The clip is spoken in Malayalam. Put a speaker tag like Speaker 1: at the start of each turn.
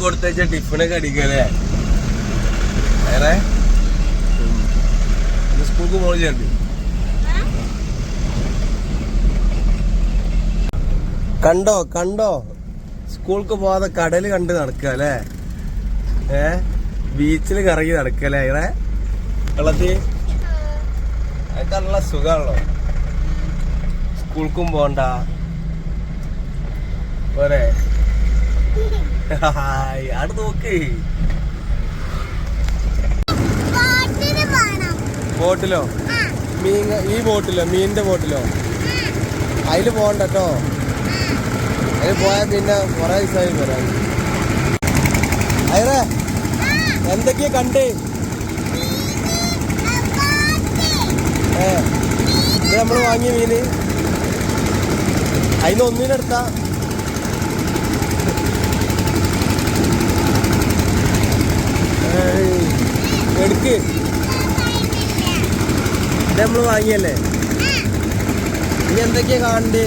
Speaker 1: കൊടുത്തയച്ച ടിഫിനൊക്കെ അടിക്കല്ലേ? വേറെ? സ്കൂൾക്ക് മോളിലുണ്ട് കണ്ടോ കണ്ടോ? സ്കൂൾക്ക് പോവാതെ കടൽ കണ്ട് നടക്കുക അല്ലേ? ഏ? ബീച്ചിൽ കറങ്ങി നടക്കുക അല്ലേ ഇവിടെ വെള്ളത്തി? അതൊക്കെ നല്ല സുഖമാണല്ലോ സ്കൂൾക്കും പോണ്ട. പോരെ? ഹായ്, ആട് നോക്ക്. ബോട്ടിലോ മീൻ ഈ ബോട്ടിലോ മീനിന്റെ ബോട്ടിലോ? അതിൽ പോകണ്ട കേട്ടോ അതിൽ പോയാൽ പിന്നെ കുറെ ദിവസമായി വരാൻ. അയറേ എന്തൊക്കെയാ കണ്ട്? ഏ. ഇത് നമ്മൾ വാങ്ങിയ മീന്. അതിന് ഒന്നിനെടുത്താ. ഇത് നമ്മൾ വാങ്ങിയല്ലേ? ഇനി എന്തൊക്കെയാ കാണണ്ടേ?